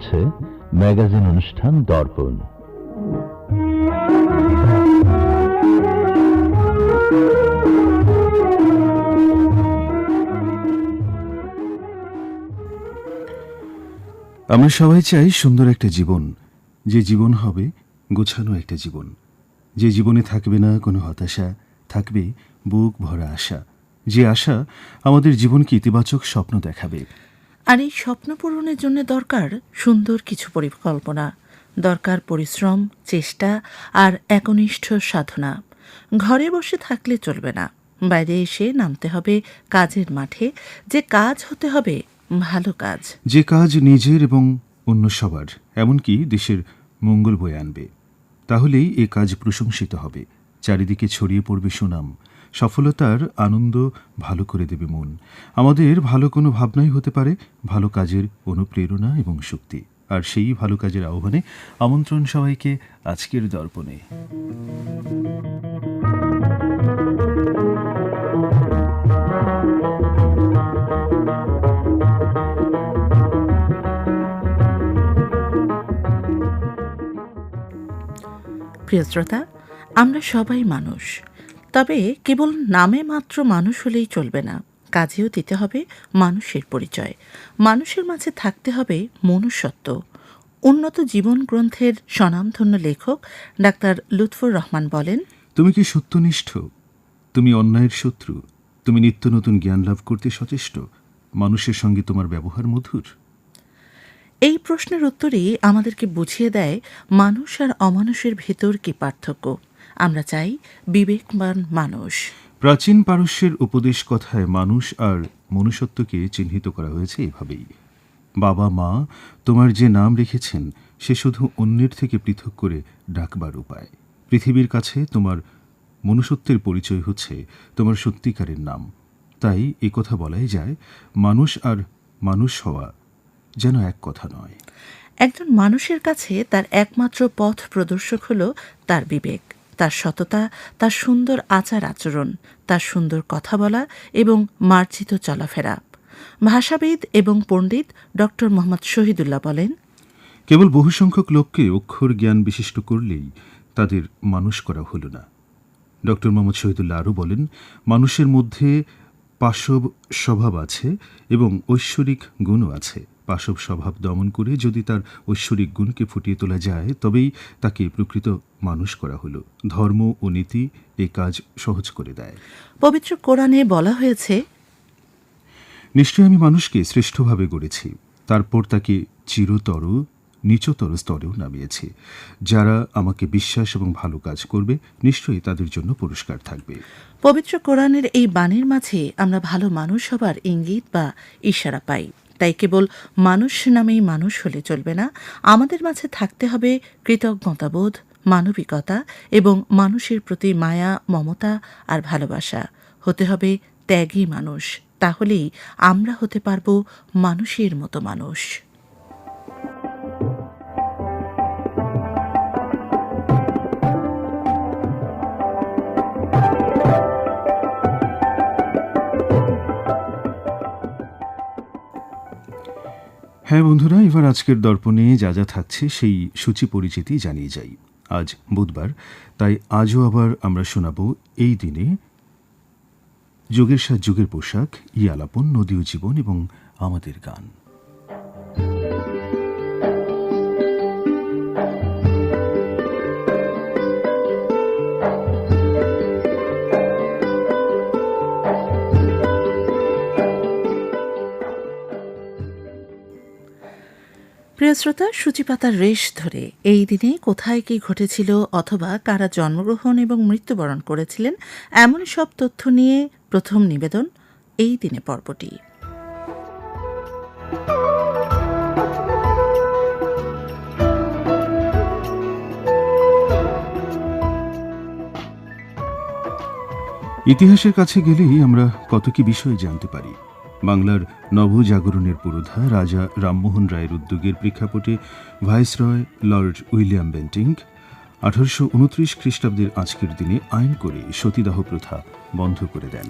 হচ্ছে ম্যাগাজিন অনুষ্ঠান দর্পণ। আমরা সবাই চাই সুন্দর একটা জীবন। যে জীবন হবে, গোছানো একটা জীবন। যে জীবনে থাকবে না কোনো হতাশা, থাকবে বুক ভরা আশা। যে আশা আমাদের জীবনকে ইতিবাচক স্বপ্ন দেখাবে। আর এই স্বপ্ন পূরণের জন্য দরকার সুন্দর কিছু পরিকল্পনা, দরকার পরিশ্রম, চেষ্টা আর একনিষ্ঠ সাধনা। ঘরে বসে থাকলে চলবে না। বাইরে এসে নামতে হবে কাজের মাঠে। যে কাজ হতে হবে ভালো কাজ। যে কাজ নিজের এবং অন্য সবার, এমনকি দেশের মঙ্গল বয়ে আনবে। তাহলেই এ কাজ প্রশংসিত হবে। চারিদিকে ছড়িয়ে পড়বে সুনাম। সফলতার আনন্দ ভালো করে দেবে মন। আমাদের ভালো কোনো ভাবনাই হতে পারে, ভালো কাজের অনুপ্রেরণা এবং শক্তি। আর সেই ভালো কাজের আহ্বানে আমন্ত্রণ সবাইকে আজকের দর্পণে। প্রিয় শ্রোতা, আমরা সবাই মানুষ। তবে কেবল নামে মাত্র মানুষ হলেই চলবে না। কাজেও দিতে হবে মানুষের পরিচয়। মানুষের মাঝে থাকতে হবে মনুষ্যত্ব। উন্নত জীবন গ্রন্থের স্বনামধন্য লেখক ডাক্তার লুৎফুর রহমান বলেন তুমি কি সত্যনিষ্ঠ? তুমি অন্যায়ের শত্রু? তুমি নিত্য নতুন জ্ঞান লাভ করতে সচেষ্ট? মানুষের সঙ্গে তোমার ব্যবহার মধুর? এই প্রশ্নের উত্তরেই আমাদেরকে বুঝিয়ে দেয় মানুষ আর অমানুষের ভেতর কি পার্থক্য। আমরা চাই বিবেকবান মানুষ। প্রাচীন পারস্যের উপদেশ কথায় মানুষ আর মনুষ্যত্বকে চিহ্নিত করা হয়েছে এভাবেই। বাবা মা তোমার যে নাম রেখেছেন সে শুধু অন্যের থেকে পৃথক করে ডাকবার উপায়। পৃথিবীর কাছে তোমার মনুষ্যত্বের পরিচয় হচ্ছে তোমার সত্যিকারের নাম। তাই এ কথা বলাই যায় মানুষ আর মানুষ হওয়া যেন এক কথা নয়। একজন মানুষের কাছে তার একমাত্র পথ প্রদর্শক হল তার বিবেক। তার সততা, তার সুন্দর আচার আচরণ, তার সুন্দর কথা বলা এবং মার্জিত চলাফেরা। ভাষাবিদ এবং পণ্ডিত ডক্টর মোহাম্মদ শহীদুল্লাহ বলেন, কেবল বহু সংখ্যক লোককে অক্ষর জ্ঞান বিশিষ্ট করলেই তাদের মানুষ করা হলো না। ডক্টর মোহাম্মদ শহীদুল্লাহ আরও বলেন, মানুষের মধ্যে পাশব স্বভাব আছে এবং ঐশ্বরিক গুণও আছে। পাশব স্বভাব দমন করে যদি তার ঐশ্বরিক গুণকে ফুটিয়ে তোলা যায় তবেই তাকে প্রকৃত মানুষ করা হলো। ধর্ম ও নীতি এ কাজ সহজ করে দেয়। পবিত্র কোরআনে বলা হয়েছে নিশ্চয়ই আমি মানুষকে শ্রেষ্ঠভাবে গড়েছি। তারপর তাকে চিরতর নিচতর স্তরেও নামিয়েছি। যারা আমাকে বিশ্বাস এবং ভালো কাজ করবে নিশ্চয়ই তাদের জন্য পুরস্কার থাকবে। পবিত্র কোরআনের এই বাণীর মাঝে আমরা ভালো মানুষ হবার ইঙ্গিত বা ইশারা পাই। তাই কেবল মানুষ নামেই মানুষ হলে চলবে না। আমাদের মাঝে থাকতে হবে কৃতজ্ঞতাবোধ, মানবিকতা এবং মানুষের প্রতি মায়া, মমতা আর ভালোবাসা। হতে হবে ত্যাগী মানুষ, তাহলেই আমরা হতে পারব মানুষের মতো মানুষ। হ্যাঁ বন্ধুরা, এবার আজকের দর্পণে যা যা থাকছে সেই সূচি পরিচিতি জানিয়ে যাই। আজ বুধবার, তাই আজও আবার আমরা শোনাব এই দিনে যুগের সাথ যুগের পোশাক ইয়ালাপন নদীয় জীবন এবং আমাদের গান। প্রিয় শ্রোতা, সূচিপাতার রেশ ধরে এই দিনে কোথায় কি ঘটেছিল অথবা কারা জন্মগ্রহণ এবং মৃত্যুবরণ করেছিলেন, এমন সব তথ্য নিয়ে প্রথম নিবেদন এই দিনে পর্বটি। ইতিহাসের কাছে গেলেই আমরা কত কি বিষয় জানতে পারি। বাংলার নবজাগরণের পুরোধা রাজা রামমোহন রায়ের উদ্যোগের প্রেক্ষাপটে ভাইসরয় লর্ড উইলিয়াম বেন্টিং আঠারোশো উনত্রিশ খ্রিস্টাব্দের আজকের দিনে আইন করে সতীদাহ প্রথা বন্ধ করে দেন।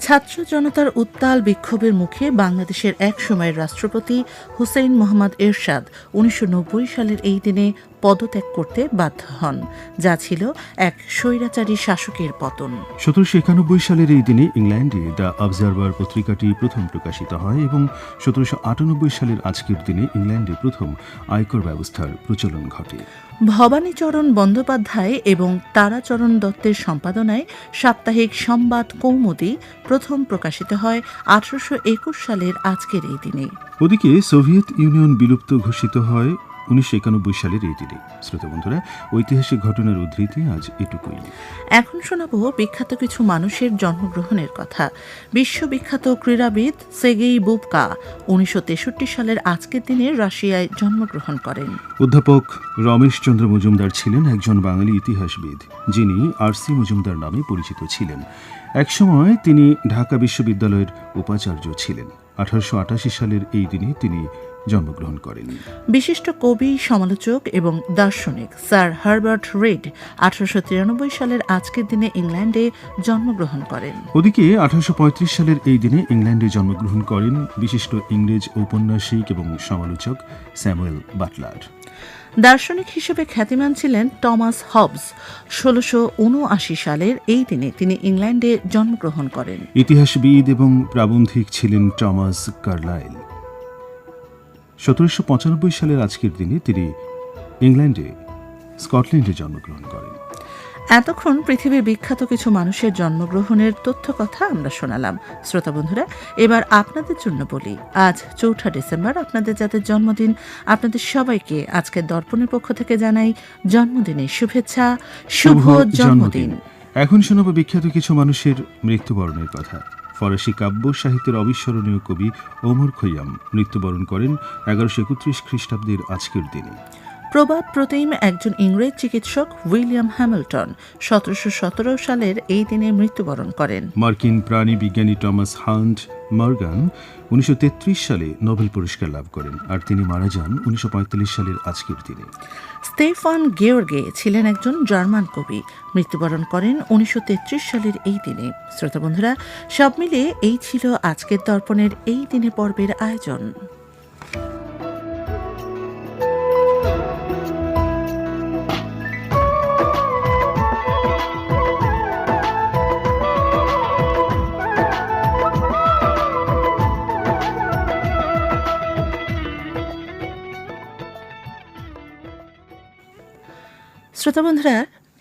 ছাত্র জনতার উত্তাল বিক্ষোভের মুখে বাংলাদেশের এক সময়ের রাষ্ট্রপতি হুসেইন মোহাম্মদ এরশাদ উনিশশো নব্বই সালের এই দিনে পদত্যাগ করতে বাধ্য হন যা ছিল এক স্বৈরাচারী শাসকের পতন। সতেরোশো একানব্বই সালের এই দিনে ইংল্যান্ডে দ্য অবজারভার পত্রিকাটি প্রথম প্রকাশিত হয় এবং সতেরোশো আটানব্বই সালের আজকের দিনে ইংল্যান্ডে প্রথম আয়কর ব্যবস্থার প্রচলন ঘটে। ভবানীচরণ বন্দ্যোপাধ্যায় এবং তারাচরণ দত্তের সম্পাদনায় সাপ্তাহিক সংবাদ কৌমুদি প্রথম প্রকাশিত হয় আঠারোশো একুশ সালের আজকের এই দিনে। ওদিকে সোভিয়েত ইউনিয়ন বিলুপ্ত ঘোষিত হয় উনিশশো একানব্বই সালের এই দিনে। শ্রোতা বন্ধুরা ঐতিহাসিক ঘটনার উদ্ধৃতি আজ এটুকুই। এখন শোনাবো বিখ্যাত কিছু মানুষের জন্মগ্রহণের কথা। বিশ্ববিখ্যাত ক্রীড়াবিদ সেগেই বুবকা উনিশশো তেষট্টি সালের আজকের দিনে রাশিয়ায় জন্মগ্রহণ করেন। অধ্যাপক রমেশচন্দ্র মজুমদার ছিলেন একজন বাঙালি ইতিহাসবিদ যিনি আর সি মজুমদার নামে পরিচিত ছিলেন। একসময় তিনি ঢাকা বিশ্ববিদ্যালয়ের উপাচার্য ছিলেন। আঠারোশ আটাশি সালের এই দিনে তিনি জন্মগ্রহণ করেন। বিশিষ্ট কবি সমালোচক এবং দার্শনিক স্যার হারবার্ট রেড আঠারোশো তিরানব্বই সালের আজকের দিনে ইংল্যান্ডে জন্মগ্রহণ করেন। ওদিকে আঠারোশো পঁয়ত্রিশ সালের এই দিনে ইংল্যান্ডে জন্মগ্রহণ করেন বিশিষ্ট ইংরেজ ঔপন্যাসিক এবং সমালোচক স্যামুয়েল বাটলার। দার্শনিক হিসেবে খ্যাতিমান ছিলেন টমাস হবস। ষোলোশো উনআশি সালের এই দিনে তিনি ইংল্যান্ডে জন্মগ্রহণ করেন। ইতিহাসবিদ এবং প্রাবন্ধিক ছিলেন টমাস কার্লাইল। সতেরোশো পঁচানব্বই সালের আজকের দিনে তিনি ইংল্যান্ডে স্কটল্যান্ডে জন্মগ্রহণ করেন। এতক্ষণ পৃথিবীর বিখ্যাত কিছু মানুষের জন্মগ্রহণের তথ্য কথা আমরা শোনালাম। শ্রোতা বন্ধুরা এবার আপনাদের জন্য বলি আজ চৌঠা ডিসেম্বর আপনাদের যাদের জন্মদিন আপনাদের সবাইকে আজকে দর্পণের পক্ষ থেকে জানাই জন্মদিনের শুভেচ্ছা শুভ জন্মদিন। এখন শোনাব বিখ্যাত কিছু মানুষের মৃত্যুবরণের কথা। ফরাসি কাব্য সাহিত্যের অবিস্মরণীয় কবি ওমর খৈয়াম মৃত্যুবরণ করেন এগারোশো একত্রিশ খ্রিস্টাব্দের আজকের দিনে। প্রবাদ প্রতিম একজন ইংরেজ চিকিৎসক উইলিয়াম হ্যামিল্টন সতেরোশো সতেরো সালের এই দিনে মৃত্যুবরণ করেন। মার্কিন প্রাণী বিজ্ঞানী টমাস হান্ট মর্গান উনিশশো সালে নোবেল পুরস্কার লাভ করেন আর তিনি মারা যান উনিশশো পঁয়তাল্লিশ সালের আজকের দিনে। স্টেফান গেওর্গে ছিলেন একজন জার্মান কবি। মৃত্যুবরণ করেন উনিশশো তেত্রিশ সালের এই দিনে। শ্রোতা বন্ধুরা সব মিলিয়ে এই ছিল আজকের দর্পণের এই দিনে পর্বের আয়োজন। শ্রোতা বন্ধুরা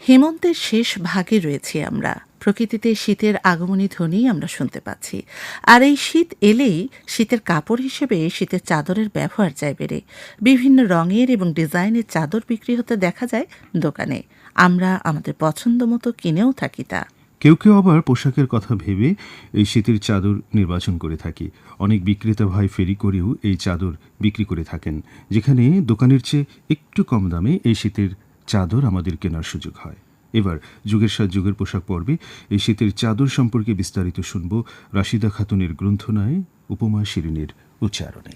হেমন্তের শেষ ভাগে রয়েছি আমরা। প্রকৃতিতে শীতের আগমনী ধ্বনি আমরা শুনতে পাচ্ছি। আর এই শীত এলেই শীতের কাপড় হিসেবে শীতের চাদরের ব্যবহার যায় বেড়ে। বিভিন্ন রঙের এবং ডিজাইনের চাদর বিক্রি হতে দেখা যায় দোকানে। আমরা আমাদের পছন্দ মতো কিনেও থাকি তা। কেউ কেউ আবার পোশাকের কথা ভেবে এই শীতের চাদর নির্বাচন করে থাকি। অনেক বিক্রেতা ভাই ফেরি করেও এই চাদর বিক্রি করে থাকেন, যেখানে দোকানের চেয়ে একটু কম দামে এই শীতের চাদর আমাদের কেনার সুযোগ হয়। এবার যুগের সাথ যুগের পোশাক পর্বে। এই শীতের চাদর সম্পর্কে বিস্তারিত শুনব রাশিদা খাতুনের গ্রন্থনায় উপমা শিরিনের উচ্চারণে।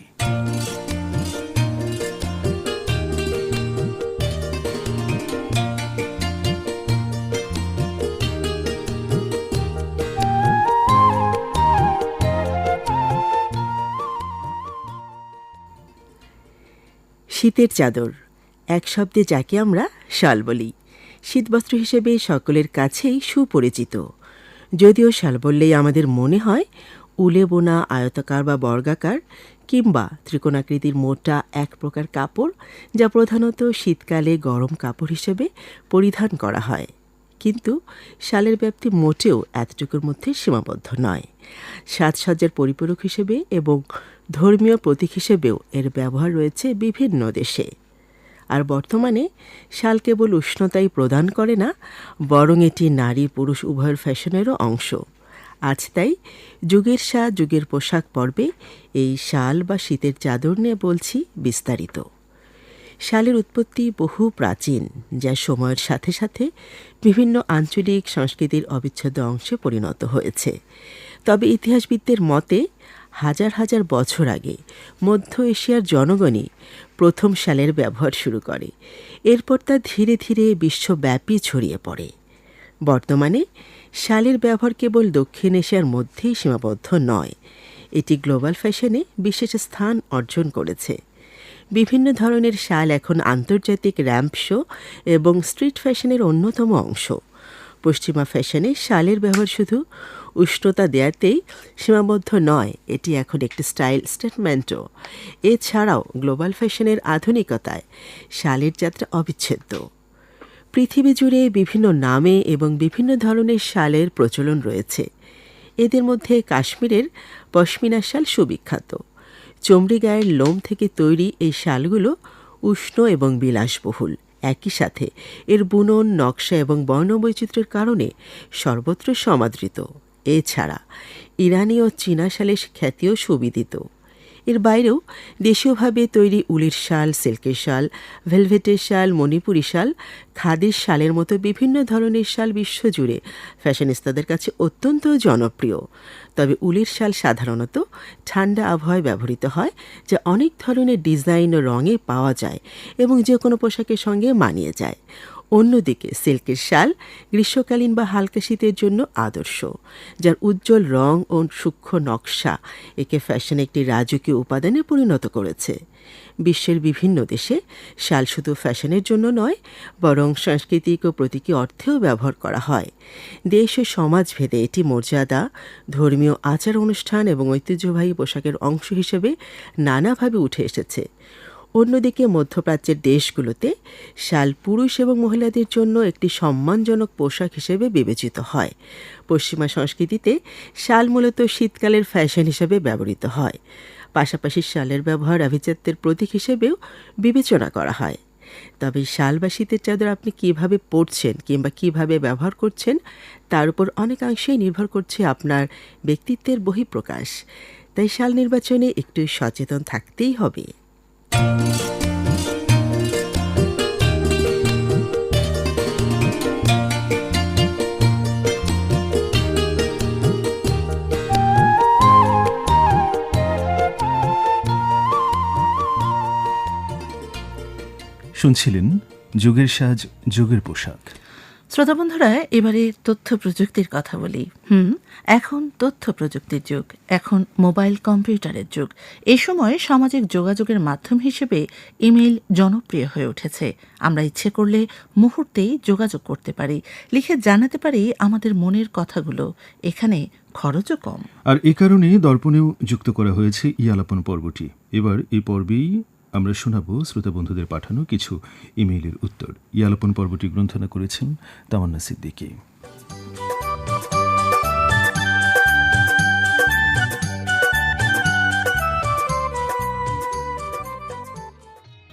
শীতের চাদর। এক শব্দে যাকে আমরা শাল বলি। শীতবস্ত্র হিসেবে সকলের কাছেই সুপরিচিত। যদিও শাল বললেই আমাদের মনে হয়, উলে বোনা, আয়তাকার বা বর্গাকার, কিংবা ত্রিকোণাকৃতির মোটা এক প্রকার কাপড়, যা প্রধানত শীতকালে গরম কাপড় হিসেবে পরিধান করা হয়। কিন্তু শালের ব্যাপ্তি মোটেও এতটুকুর মধ্যে সীমাবদ্ধ নয়। সাজসজ্জার পরিপূরক হিসেবে এবং ধর্মীয় প্রতীক হিসেবেও এর ব্যবহার রয়েছে বিভিন্ন দেশে। আর বর্তমানে শাল কেবল উষ্ণতাই প্রদান করে না, বরং এটি নারী পুরুষ উভয়ের ফ্যাশনেরও অংশ। আজ তাই যুগের সাজ যুগের পোশাক পর্বে এই শাল বা শীতের চাদর নিয়ে বলছি বিস্তারিত। শালের উৎপত্তি বহু প্রাচীন, যা সময়ের সাথে সাথে বিভিন্ন আঞ্চলিক সংস্কৃতির অবিচ্ছেদ্য অংশে পরিণত হয়েছে। তবে ইতিহাসবিদদের মতে হাজার হাজার বছর আগে মধ্য এশিয়ার জনগণই প্রথম শালের ব্যবহার শুরু করে। এরপর তা ধীরে ধীরে বিশ্বব্যাপী ছড়িয়ে পড়ে। বর্তমানে শালের ব্যবহার কেবল দক্ষিণ এশিয়ার মধ্যেই সীমাবদ্ধ নয়, এটি গ্লোবাল ফ্যাশনে বিশেষ স্থান অর্জন করেছে। বিভিন্ন ধরনের শাল এখন আন্তর্জাতিক র্যাম্প শো এবং স্ট্রিট ফ্যাশনের অন্যতম অংশ। পশ্চিমা ফ্যাশনে শালের ব্যবহার শুধু উষ্ণতা দেয়াতেই সীমাবদ্ধ নয়। এটি এখন একটি স্টাইল স্টেটমেন্টও। এছাড়াও গ্লোবাল ফ্যাশনের আধুনিকতায় শালের যাত্রা অবিচ্ছেদ্য। পৃথিবী জুড়ে বিভিন্ন নামে এবং বিভিন্ন ধরনের শালের প্রচলন রয়েছে। এদের মধ্যে কাশ্মীরের পশমিনা শাল সুবিখ্যাত। চমড়ি গায়ের লোম থেকে তৈরি এই শালগুলো উষ্ণ এবং বিলাসবহুল। একই সাথে এর বুনন, নকশা এবং বর্ণবৈচিত্র্যের কারণে সর্বত্র সমাদৃত। এছাড়া ইরানি ও চীনা শালের খ্যাতিও সুবিদিত। এর বাইরেও দেশীয়ভাবে তৈরি উলির শাল, সিল্কের শাল, ভেলভেটের শাল, মণিপুরি শাল, খাদের শালের মতো বিভিন্ন ধরনের শাল বিশ্বজুড়ে ফ্যাশনিস্তাদের কাছে অত্যন্ত জনপ্রিয়। তবে উলির শাল সাধারণত ঠান্ডা আবহাওয়ায় ব্যবহৃত হয়, যা অনেক ধরনের ডিজাইন ও রঙে পাওয়া যায় এবং যে কোনো পোশাকের সঙ্গে মানিয়ে যায়। অন্যদিকে সিল্কের শাল গ্রীষ্মকালীন বা হালকা শীতের জন্য আদর্শ, যার উজ্জ্বল রং ও সূক্ষ্ম নকশা একে ফ্যাশনে একটি রাজকীয় উপাদানে পরিণত করেছে। বিশ্বের বিভিন্ন দেশে শাল শুধু ফ্যাশনের জন্য নয়, বরং সাংস্কৃতিক ও প্রতীকী অর্থেও ব্যবহার করা হয়। দেশ ও সমাজভেদে এটি মর্যাদা, ধর্মীয় আচার অনুষ্ঠান এবং ঐতিহ্যবাহী পোশাকের অংশ হিসেবে নানাভাবে উঠে এসেছে। অন্যদিকে মধ্যপ্রাচ্যের দেশগুলোতে শাল পুরুষ এবং মহিলাদের জন্য একটি সম্মানজনক পোশাক হিসেবে বিবেচিত হয়। পশ্চিমা সংস্কৃতিতে শাল মূলত শীতকালের ফ্যাশন হিসেবে ব্যবহৃত হয়। পাশাপাশি শালের ব্যবহার আভিজাত্যের প্রতীক হিসেবেও বিবেচনা করা হয়। তবে শাল বা শীতের চাদর আপনি কীভাবে পরছেন কিংবা কীভাবে ব্যবহার করছেন, তার উপর অনেকাংশেই নির্ভর করছে আপনার ব্যক্তিত্বের বহিঃপ্রকাশ। তাই শাল নির্বাচনে একটু সচেতন থাকতেই হবে। শুনছিলেন যুগের সাজ যুগের পোশাক। শ্রোতা বন্ধুরা এবারে তথ্য প্রযুক্তির কথা বলি। হুম, এখন তথ্য প্রযুক্তির যুগ, এখন মোবাইল কম্পিউটারের যুগ। এ সময় সামাজিক যোগাযোগের মাধ্যম হিসেবে ইমেইল জনপ্রিয় হয়ে উঠেছে। আমরা ইচ্ছে করলে মুহূর্তেই যোগাযোগ করতে পারি। লিখে জানাতে পারি আমাদের মনের কথাগুলো। এখানে খরচও কম। আর এ কারণে দর্পণেও যুক্ত করা হয়েছে ইয়ালাপন পর্বটি। এবার এই পর্বেই আমরা শোনাব শ্রোতা বন্ধুদের পাঠানো কিছু ইমেইলের উত্তর। ইয়ালোপন পর্বটি গ্রন্থনা করেছেন তামান্না সিদ্দিকী।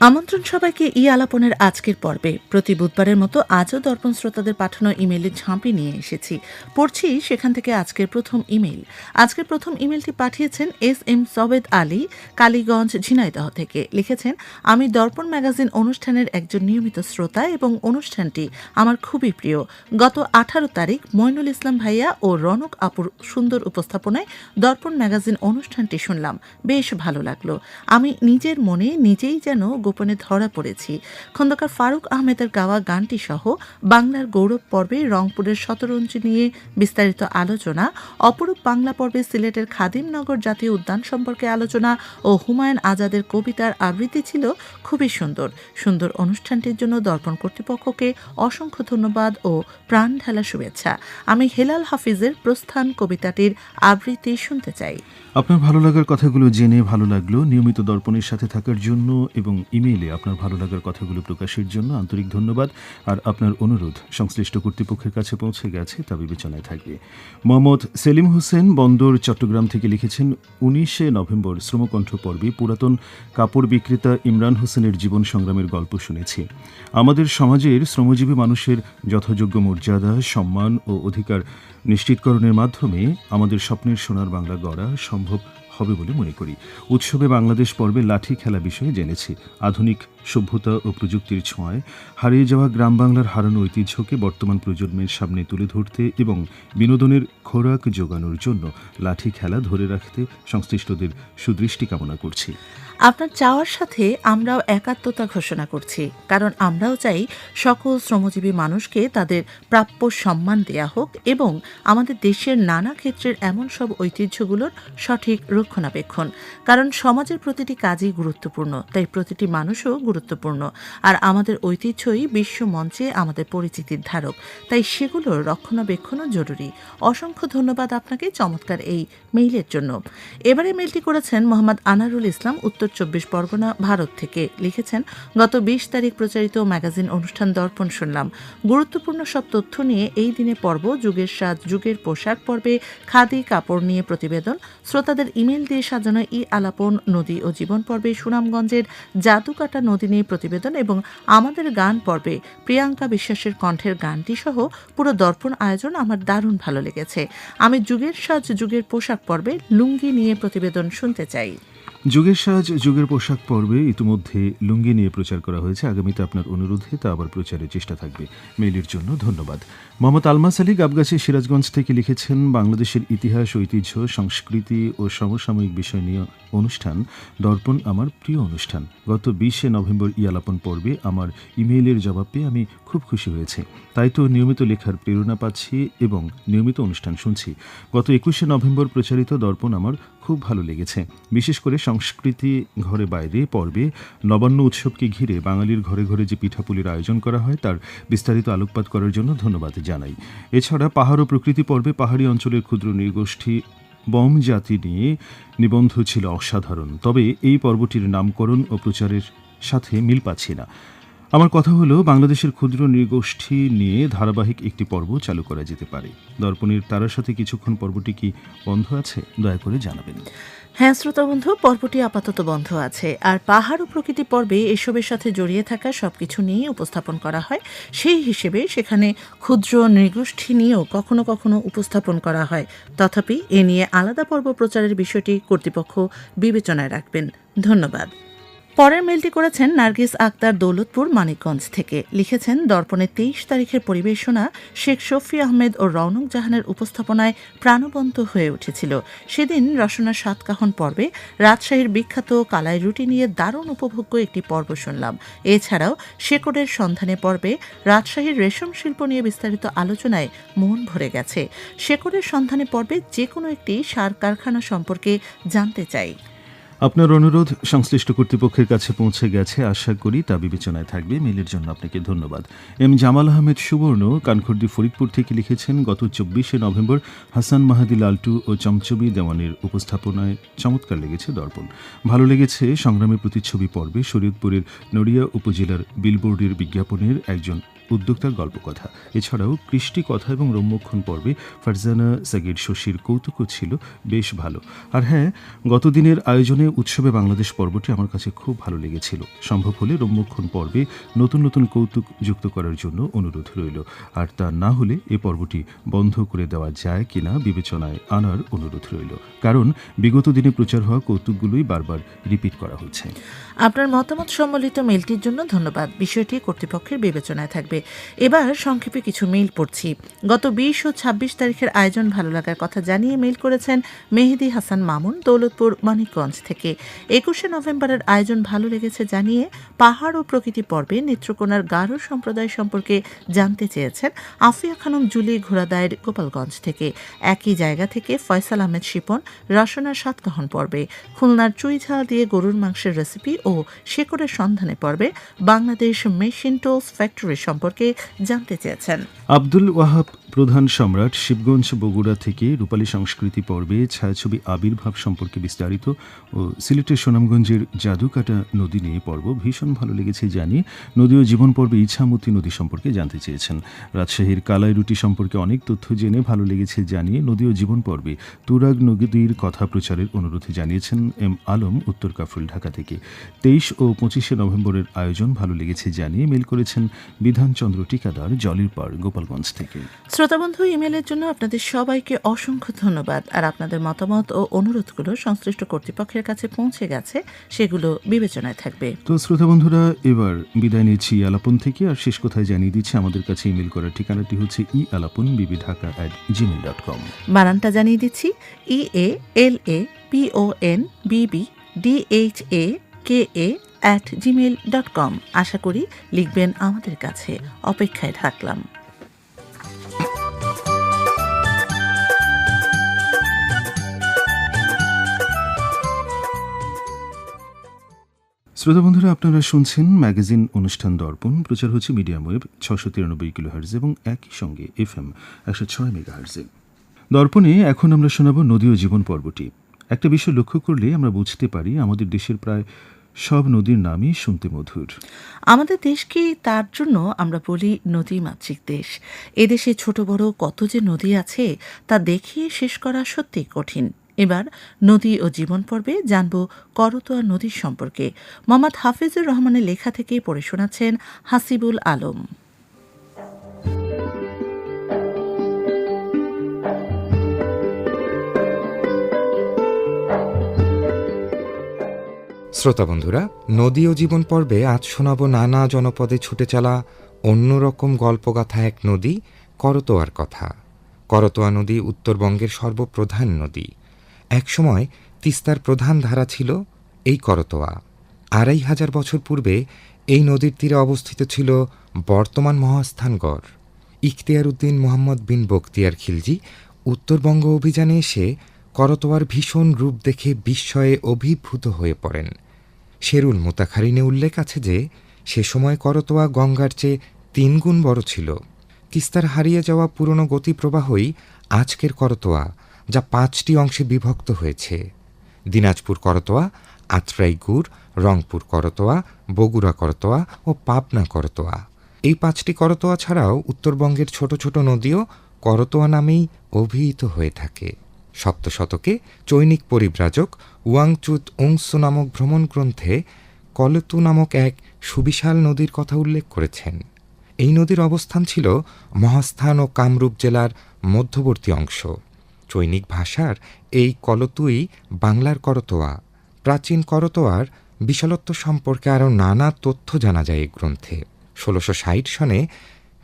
আমন্ত্রণ সবাইকে ই আলাপনের আজকের পর্বে। প্রতি বুধবারের মতো আজও দর্পণ শ্রোতাদের পাঠানো ইমেইলের ঝাঁপি নিয়ে এসেছি। পড়ছি সেখান থেকে আজকের প্রথম ইমেল আজকের প্রথম ইমেলটি পাঠিয়েছেন এস এম সবেদ আলী, কালীগঞ্জ, ঝিনাইদহ থেকে। লিখেছেন, আমি দর্পণ ম্যাগাজিন অনুষ্ঠানের একজন নিয়মিত শ্রোতা এবং অনুষ্ঠানটি আমার খুবই প্রিয়। গত আঠারো তারিখ মইনুল ইসলাম ভাইয়া ও রনক আপুর সুন্দর উপস্থাপনায় দর্পণ ম্যাগাজিন অনুষ্ঠানটি শুনলাম। বেশ ভালো লাগল। আমি নিজের মনে নিজেই যেন গোপনে ধরা পড়েছি। খন্দকার ফারুক আহমেদের গাওয়া গানটি সহ বাংলার গৌরব পর্বে রংপুরের শতরঞ্জি নিয়ে বিস্তারিত আলোচনা, অপরূপ বাংলা পর্বে সিলেটের খাদিমনগর জাতীয় উদ্যান সম্পর্কে আলোচনা ও হুমায়ুন আজাদের কবিতার আবৃত্তি ছিল খুবই সুন্দর। সুন্দর অনুষ্ঠানটির জন্য দর্পণ কর্তৃপক্ষকে অসংখ্য ধন্যবাদ ও প্রাণ ঢালা শুভেচ্ছা। আমি হেলাল হাফিজের প্রস্থান কবিতাটির আবৃত্তি শুনতে চাই। আপনার ভালো লাগার কথাগুলো জেনে ভালো লাগল। নিয়মিত দর্পণের সাথে থাকার জন্য এবং ইমেইলে আপনার ভালো লাগার কথাগুলো প্রকাশের জন্য আন্তরিক ধন্যবাদ। আর আপনার অনুরোধ সংশ্লিষ্ট কর্তৃপক্ষের কাছে পৌঁছে গেছে তা বিবেচনায় থাকবে। মোহাম্মদ সেলিম হোসেন বন্দর, চট্টগ্রাম থেকে লিখেছেন, উনিশে নভেম্বর শ্রমকণ্ঠ পর্বে পুরাতন কাপড় বিক্রেতা ইমরান হোসেনের জীবন সংগ্রামের গল্প শুনেছি। আমাদের সমাজের শ্রমজীবী মানুষের যথাযোগ্য মর্যাদা, সম্মান ও অধিকার নিশ্চিতকরণের মাধ্যমে আমাদের স্বপ্নের সোনার বাংলা গড়া সম্ভব হবে বলে মনে করি। উৎসবে বাংলাদেশ পর্বে লাঠি খেলা বিষয়ে জেনেছি। আধুনিক সভ্যতা ও প্রযুক্তির ছোঁয়ায় হারিয়ে যাওয়া গ্রাম বাংলার হারানো ঐতিহ্যকে বর্তমান প্রজন্মের সামনে তুলে ধরতে এবং বিনোদনের খোরাক যোগানোর জন্য লাঠি খেলা ধরে রাখতে সংশ্লিষ্টদের সুদৃষ্টি কামনা করছি। আপনার চাওয়ার সাথে আমরাও একাত্মতা ঘোষণা করছি। কারণ আমরাও চাই সকল শ্রমজীবী মানুষকে তাদের প্রাপ্য সম্মান দেয়া হোক এবং আমাদের দেশের নানা ক্ষেত্রের এমন সব ঐতিহ্যগুলোর সঠিক রক্ষণাবেক্ষণ। কারণ সমাজের প্রতিটি কাজই গুরুত্বপূর্ণ, তাই প্রতিটি মানুষও গুরুত্বপূর্ণ। আর আমাদের ঐতিহ্যই বিশ্ব মঞ্চে আমাদের পরিচিতির ধারক, তাই সেগুলোর রক্ষণাবেক্ষণও জরুরি। অসংখ্য ধন্যবাদ আপনাকে চমৎকার এই মেইলের জন্য। এবারে মেইলটি করেছেন মোহাম্মদ আনারুল ইসলাম, উত্তর চব্বিশ পরগনা, ভারত থেকে। লিখেছেন, গত বিশ তারিখ প্রচারিত ম্যাগাজিন অনুষ্ঠান দর্পণ শুনলাম। গুরুত্বপূর্ণ সব তথ্য নিয়ে এই দিনে পর্ব, যুগের সাজ যুগের পোশাক পর্বে খাদি, কাপড় নিয়ে প্রতিবেদন। শ্রোতাদের ইমেল দিয়ে সাজানো ই আলাপন, নদী ও জীবন পর্বে সুনামগঞ্জের জাদুকাটা নদী নিয়ে প্রতিবেদন এবং আমাদের গান পর্বে প্রিয়াঙ্কা বিশ্বাসের কণ্ঠের গানটি সহ পুরো দর্পণ আয়োজন আমার দারুণ ভালো লেগেছে। আমি যুগের সাজ যুগের পোশাক পর্বে লুঙ্গি নিয়ে প্রতিবেদন শুনতে চাই। যুগের সাজ, যুগের পোশাক পর্বে ইতিমধ্যে লুঙ্গি নিয়ে প্রচার করা হয়েছে। আগামীতে আপনার অনুরোধে তা আবার প্রচারের চেষ্টা থাকবে। মেইলের জন্য ধন্যবাদ। মোহাম্মদ আলমাস আলী গাবগাছি সিরাজগঞ্জ থেকে লিখেছেন, বাংলাদেশের ইতিহাস, ঐতিহ্য, সংস্কৃতি ও সমসাময়িক বিষয় নিয়ে অনুষ্ঠান দর্পণ আমার প্রিয় অনুষ্ঠান। গত বিশে নভেম্বর ইয়ালাপন পর্বে আমার ইমেইলের জবাব পেয়ে আমি খুব খুশি হয়েছি। তাই তো নিয়মিত লেখার প্রেরণা পাচ্ছি এবং নিয়মিত অনুষ্ঠান শুনছি। গত একুশে নভেম্বর প্রচারিত দর্পণ আমার খুব ভালো লেগেছে। বিশেষ করে সংস্কৃতি, ঘরে বাইরে, পর্বে, নবান্ন উৎসবকে ঘিরে বাঙালির ঘরে ঘরে যে পিঠাপুলির আয়োজন করা হয়, তার বিস্তারিত আলোকপাত করার জন্য ধন্যবাদ জানাই। এছাড়া পাহাড় ও প্রকৃতি পর্বে পাহাড়ি অঞ্চলের ক্ষুদ্র নৃগোষ্ঠী বম জাতি নিয়ে নিবন্ধ ছিল অসাধারণ। তবে এই পর্বটির নামকরণ ও প্রচারের সাথে মিল পাচ্ছি না। আমার কথা হলো, বাংলাদেশের ক্ষুদ্র নৃগোষ্ঠী নিয়ে ধারাবাহিক একটি পর্ব চালু করা যেতে পারে। দর্পণের তারার সাথে কিছুক্ষণ পর্বটি কি বন্ধ আছে, দয়া করে জানাবেন। হ্যাঁ শ্রোতা বন্ধু, পর্বটি আপাতত বন্ধ আছে। আর পাহাড় ও প্রকৃতি পর্বে এসবের সাথে জড়িয়ে থাকা সবকিছু নিয়ে উপস্থাপন করা হয়। সেই হিসেবে সেখানে ক্ষুদ্র নৃগোষ্ঠী নিয়েও কখনো কখনো উপস্থাপন করা হয়। তথাপি এ নিয়ে আলাদা পর্ব প্রচারের বিষয়টি কর্তৃপক্ষ বিবেচনায় রাখবেন। ধন্যবাদ। পরের মেলটি করেছেন নার্গিস আক্তার দৌলতপুর, মানিকগঞ্জ থেকে। লিখেছেন, দর্পণের তেইশ তারিখের পরিবেশনা শেখ শফি আহমেদ ও রৌনক জাহানের উপস্থাপনায় প্রাণবন্ত হয়ে উঠেছিল। সেদিন রসনা সাতকাহন পর্বে রাজশাহীর বিখ্যাত কালাই রুটি নিয়ে দারুণ উপভোগ্য একটি পর্ব শুনলাম। এছাড়াও শেকড়ের সন্ধানে পর্বে রাজশাহীর রেশম শিল্প নিয়ে বিস্তারিত আলোচনায় মন ভরে গেছে। শেকড়ের সন্ধানে পর্বে যে কোনো একটি সার কারখানা সম্পর্কে জানতে চাই। আপনার অনুরোধ সংশ্লিষ্ট কর্তৃপক্ষের কাছে পৌঁছে গেছে, আশা করি তা বিবেচনায় থাকবে। মেলের জন্য আপনাকে ধন্যবাদ। এম জামাল আহমেদ সুবর্ণ কানখুর্দি ফরিদপুর থেকে লিখেছেন, গত চব্বিশে নভেম্বর হাসান মাহাদি লালটু ও চমচবি দেওয়ানের উপস্থাপনায় চমৎকার লেগেছে দর্পণ। ভালো লেগেছে সংগ্রামের প্রতিচ্ছবি পর্বে শরীয়তপুরের নড়িয়া উপজেলার বিলবোর্ডের বিজ্ঞাপনের একজন উদ্যোক্তার গল্পকথা। এছাড়াও কৃষ্টি কথা এবং রম্যক্ষণ পর্বে ফারজানা সাগির শশীর কৌতুকও ছিল বেশ ভালো। আর হ্যাঁ গতদিনের আয়োজনে উৎসবে বাংলাদেশ পর্বটি আমার কাছে খুব ভালো লেগেছিল। সম্ভব হলে রম্যক্ষণ পর্বে নতুন নতুন কৌতুক যুক্ত করার জন্য অনুরোধ রইল। আর তা না হলে এ পর্বটি বন্ধ করে দেওয়া যায় কিনা বিবেচনায় আনার অনুরোধ রইল। কারণ বিগত দিনে প্রচার হওয়া কৌতুকগুলোই বারবার রিপিট করা হচ্ছে। আপনার মতামত সম্বলিত মেলটির জন্য ধন্যবাদ। বিষয়টি কর্তৃপক্ষের বিবেচনায় থাকবে। এবার সংক্ষেপে কিছু মেইল পড়ছি। গত বিশ ও ছাব্বিশ তারিখের আয়োজন ভালো লাগার কথা জানিয়ে মেইল করেছেন মেহেদি হাসান মামুন, দৌলতপুর, মানিকগঞ্জ থেকে। একুশে নভেম্বরের আয়োজন ভালো লেগেছে জানিয়ে পাহাড় ও প্রকৃতি পর্বে নেত্রকোনার গারো সম্প্রদায় সম্পর্কে জানতে চেয়েছেন আফিয়া খানম জুলি ঘোড়াদায়ের গোপালগঞ্জ থেকে। একই জায়গা থেকে ফয়সাল আহমেদ শিপন, রসনার সাতকাহন পর্বে। খুলনার চুইঝাল দিয়ে গরুর মাংসের রেসিপি ও শেকড়ের সন্ধানে পর্বে। বাংলাদেশ মেশিন টোলস ফ্যাক্টরি সম্পর্কে জানতে চেয়েছেন। আব্দুল ওয়াহাব প্রধান সম্রাট শিবগঞ্জ বগুড়া থেকে রূপালী সংস্কৃতি পর্বে ছায়াছবি আবির্ভাব সম্পর্কে বিস্তারিত ও সিলেটের সুনামগঞ্জের জাদুকাটা নদী নিয়ে পর্ব ভীষণ ভালো লেগেছে জানিয়ে নদী ও জীবন পর্বে ইছামতি নদী সম্পর্কে জানতে চেয়েছেন। রাজশাহীর কালাই রুটি সম্পর্কে অনেক তথ্য জেনে ভালো লেগেছে জানিয়ে নদী ও জীবন পর্বে তুরাগ নদীর কথা প্রচারের অনুরোধ জানিয়েছেন এম আলম, উত্তর কাফরুল, ঢাকা থেকে। তেইশ ও পঁচিশে নভেম্বরের আয়োজন ভালো লেগেছে জানিয়ে মেল করেছেন বিধান চন্দ্র টিকাদার জলির পাড় গোপালগঞ্জ থেকে। শ্রোতাবন্ধু ইমেলের জন্য আপনাদের সবাইকে অসংখ্য ধন্যবাদ। আর আপনাদের মতামত ও অনুরোধগুলো সংশ্লিষ্ট কর্তৃপক্ষের কাছে পৌঁছে গেছে সেগুলো বিবেচনায় থাকবে। তো শ্রোতা বন্ধুরা এবার বিদায় নিচ্ছি আলাপন থেকে। আর শেষ কথায় জানিয়ে দিচ্ছি আমাদের কাছে ইমেল করার ঠিকানাটি হচ্ছে E Alapon BB Dhaka at Gmail dot com বানানটা জানিয়ে দিচ্ছি E A L A P O N BB DH A K A at Gmail dot com আশা করি লিখবেন আমাদের কাছে। অপেক্ষায় থাকলাম। শ্রোতা বন্ধুরা, আপনারা শুনছেন ম্যাগাজিন অনুষ্ঠান দর্পণ। প্রচার হচ্ছে মিডিয়াম ওয়েব ছশো তিরানব্বই কিলো হার্জ এবং একই সঙ্গে এফ এম একশো ছয় মেগা হার্জে দর্পণে এখন আমরা শোনাব নদী ও জীবন পর্বটি। একটা বিষয় লক্ষ্য করলে আমরা বুঝতে পারি, আমাদের দেশের প্রায় সব নদীর নামই শুনতে মধুর। আমাদের দেশকে তার জন্য আমরা বলি নদী মাতৃক দেশ এদেশে ছোট বড় কত যে নদী আছে, তা দেখিয়ে শেষ করা সত্যিই কঠিন। এবার নদী ও জীবন পর্বে জানব করতোয়া নদীর সম্পর্কে। মোহাম্মদ হাফিজুর রহমানের লেখা থেকে পড়ে শোনাচ্ছেন হাসিবুল আলম। শ্রোতা বন্ধুরা নদী ও জীবন পর্বে আজ শোনাব নানা জনপদে ছুটে চলা অন্যরকম গল্পগাথা এক নদী, করতোয়ার কথা। করতোয়া নদী উত্তরবঙ্গের সর্বপ্রধান নদী। একসময় তিস্তার প্রধান ধারা ছিল এই করতোয়া। আড়াই হাজার বছর পূর্বে এই নদীর তীরে অবস্থিত ছিল বর্তমান মহাস্থানগড় ইখতিয়ার উদ্দিন মোহাম্মদ বিন বখতিয়ার খিলজি উত্তরবঙ্গ অভিযানে এসে করতোয়ার ভীষণ রূপ দেখে বিস্ময়ে অভিভূত হয়ে পড়েন। শেরুল মোতাখারিনে উল্লেখ আছে যে, সে সময় করতোয়া গঙ্গার চেয়ে তিনগুণ বড় ছিল। তিস্তার হারিয়ে যাওয়া পুরনো গতিপ্রবাহই আজকের করতোয়া, যা পাঁচটি অংশে বিভক্ত হয়েছে। দিনাজপুর করতোয়া, আত্রাইগুড়, রংপুর করতোয়া, বগুড়া করতোয়া ও পাবনা করতোয়া। এই পাঁচটি করতোয়া ছাড়াও উত্তরবঙ্গের ছোট ছোট নদীও করতোয়া নামেই অভিহিত হয়ে থাকে। সপ্ত শতকে চৈনিক পরিব্রাজক ওয়াংচুত উংসু নামক ভ্রমণ গ্রন্থে কলতু নামক এক সুবিশাল নদীর কথা উল্লেখ করেছেন। এই নদীর অবস্থান ছিল মহাস্থান ও কামরূপ জেলার মধ্যবর্তী অংশ। চৈনিক ভাষার এই কলতুই বাংলার করতোয়া। প্রাচীন করতোয়ার বিশালত্ব সম্পর্কে আরও নানা তথ্য জানা যায় এই গ্রন্থে। ষোলোশো ষাট সনে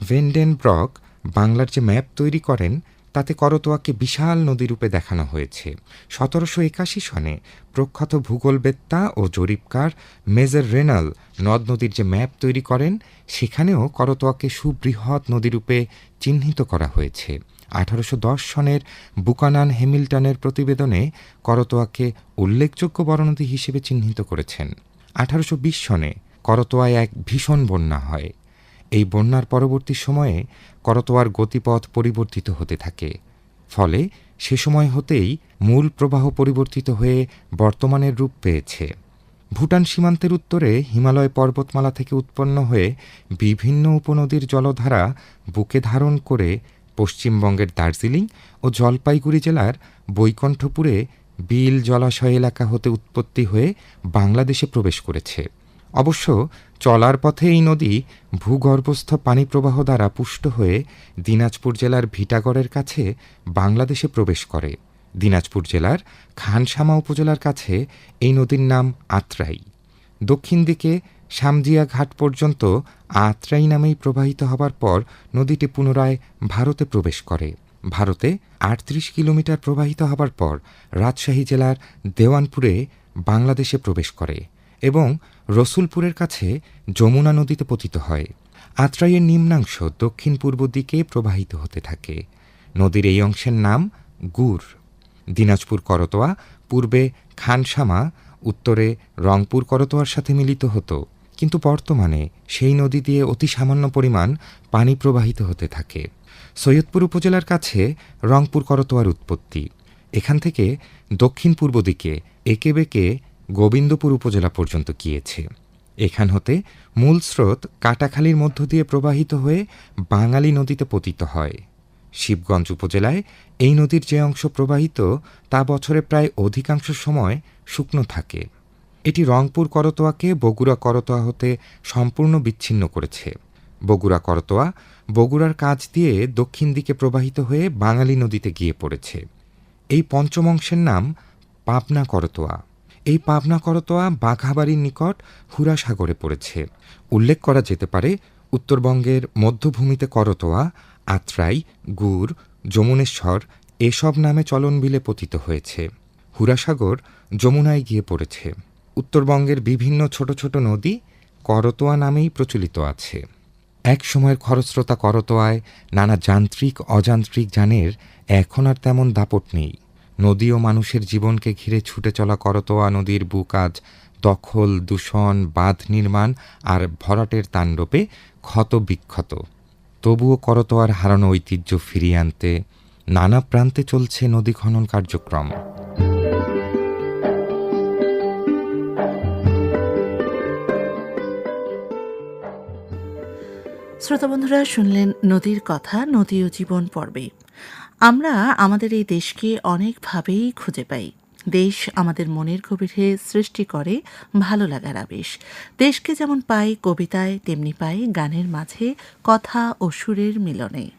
ভেন্ডেন ব্রক বাংলার যে ম্যাপ তৈরি করেন তাতে করতোয়াকে বিশাল নদীরূপে দেখানো হয়েছে। সতেরোশো একাশি সনে প্রখ্যাত ভূগোলবেত্তা ও জরিপকার মেজর রেনাল নদ নদীর যে ম্যাপ তৈরি করেন, সেখানেও করতোয়াকে সুবৃহৎ নদীরূপে চিহ্নিত করা হয়েছে। আঠারোশো দশ সনের বুকানান হ্যামিল্টনের প্রতিবেদনে করতোয়াকে উল্লেখযোগ্য বড়নদী হিসেবে চিহ্নিত করেছেন। আঠারোশো বিশ সনে করতোয়ায় এক ভীষণ বন্যা হয়। এই বন্যার পরবর্তী সময়ে করতোয়ার গতিপথ পরিবর্তিত হতে থাকে। ফলে সে সময় হতেই মূল প্রবাহ পরিবর্তিত হয়ে বর্তমানের রূপ পেয়েছে। ভুটান সীমান্তের উত্তরে হিমালয় পর্বতমালা থেকে উৎপন্ন হয়ে বিভিন্ন উপনদীর জলধারা বুকে ধারণ করে পশ্চিমবঙ্গের দার্জিলিং ও জলপাইগুড়ি জেলার বৈকণ্ঠপুরে বিল জলাশয় এলাকা হতে উৎপত্তি হয়ে বাংলাদেশে প্রবেশ করেছে। অবশ্য চলার পথে এই নদী ভূগর্ভস্থ পানি প্রবাহ দ্বারা পুষ্ট হয়ে দিনাজপুর জেলার ভিটাগড়ের কাছে বাংলাদেশে প্রবেশ করে। দিনাজপুর জেলার খানসামা উপজেলার কাছে এই নদীর নাম আত্রাই। দক্ষিণ দিকে সামজিয়া ঘাট পর্যন্ত আত্রাই নামেই প্রবাহিত হবার পর নদীটি পুনরায় ভারতে প্রবেশ করে। ভারতে আটত্রিশ কিলোমিটার প্রবাহিত হবার পর রাজশাহী জেলার দেওয়ানপুরে বাংলাদেশে প্রবেশ করে। এবং রসুলপুরের কাছে যমুনা নদীতে পতিত হয়। আত্রাইয়ের নিম্নাংশ দক্ষিণ পূর্ব দিকে প্রবাহিত হতে থাকে। নদীর এই অংশের নাম গুড় দিনাজপুর করতোয়া, পূর্বে খানসামা, উত্তরে রংপুর করতোয়ার সাথে মিলিত হতো। কিন্তু বর্তমানে সেই নদী দিয়ে অতি সামান্য পরিমাণ পানি প্রবাহিত হতে থাকে। সৈয়দপুর উপজেলার কাছে রংপুর করতোয়ার উৎপত্তি। এখান থেকে দক্ষিণ পূর্ব দিকে একে বেঁকে গোবিন্দপুর উপজেলা পর্যন্ত গিয়েছে। এখান হতে মূল স্রোত কাটাখালীর মধ্য দিয়ে প্রবাহিত হয়ে বাঙালি নদীতে পতিত হয়। শিবগঞ্জ উপজেলায় এই নদীর যে অংশ প্রবাহিত, তা বছরে প্রায় অধিকাংশ সময় শুকনো থাকে। এটি রংপুর করতোয়াকে বগুড়া করতোয়া হতে সম্পূর্ণ বিচ্ছিন্ন করেছে। বগুড়া করতোয়া বগুড়ার কাজ দিয়ে দক্ষিণ দিকে প্রবাহিত হয়ে বাঙালি নদীতে গিয়ে পড়েছে। এই পঞ্চম অংশের নাম পাবনা করতোয়া। এই পাবনা করতোয়া বাঘাবাড়ির নিকট হুরাসাগরে পড়েছে। উল্লেখ করা যেতে পারে, উত্তরবঙ্গের মধ্যভূমিতে করতোয়া, আত্রাই গুড় যমুনেশ্বর এসব নামে চলনবিলে পতিত হয়েছে। হুরাসাগর যমুনায় গিয়ে পড়েছে। উত্তরবঙ্গের বিভিন্ন ছোট ছোট নদী করতোয়া নামেই প্রচলিত আছে। এক সময়ের খরস্রোতা করতোয়ায় নানা যান্ত্রিক, অযান্ত্রিক যানের এখন আর তেমন দাপট নেই। নদী ও মানুষের জীবনকে ঘিরে ছুটে চলা করতোয়া নদীর বুক আজ দখল, দূষণ, বাঁধ নির্মাণ আর ভরাটের তাণ্ডবে ক্ষত বিক্ষত তবুও করতোয়ার হারানো ঐতিহ্য ফিরিয়ে আনতে নানা প্রান্তে চলছে নদী খনন কার্যক্রম। শ্রোতা বন্ধুরা, শুনলেন নদীর কথা, নদী ও জীবন পর্বে। আমরা আমাদের এই দেশকে অনেকভাবেই খুঁজে পাই। দেশ আমাদের মনের গভীরে সৃষ্টি করে ভালো লাগার আবেশ। দেশকে যেমন পাই কবিতায়, তেমনি পাই গানের মাঝে কথা ও সুরের মিলনে।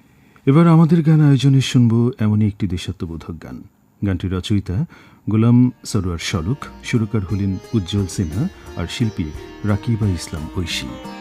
এবার আমাদের গান আয়োজনে শুনব এমনই একটি দেশাত্মবোধক গান। গানটির রচয়িতা গোলাম সরোয়ার শরুক সুরকার হলেন উজ্জ্বল সিনহা আর শিল্পী রাকিবা ইসলাম ঐশী।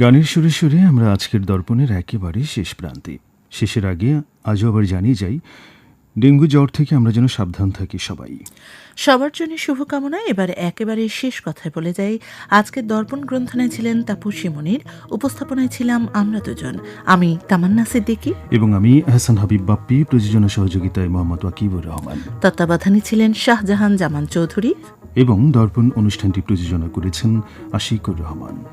গানের সুরে সুরে আমরা আজকের দর্পণের একেবারে শেষ প্রান্তে। শেষের আগে আজও আবার জানিয়ে যাই ডেঙ্গু জ্বর থেকে আমরা যেন সাবধান থাকি সবাই। সবার জন্য শুভকামনা এবার একেবারে শেষ কথায় বলে যাই। আজকের দর্পণ গ্রন্থনায় ছিলেন তাপসী মনির উপস্থাপনায় ছিলাম আমরা দুজন। আমি তামান্না সিদ্দিকী। এবং আমি হাসান হাবিব বাপ্পি প্রযোজনা সহযোগিতায় মোহাম্মদ ওয়াকিবুর রহমান। তত্ত্বাবধানে ছিলেন শাহজাহান জামান চৌধুরী। এবং দর্পণ অনুষ্ঠানটি প্রযোজনা করেছেন আশিকুর রহমান।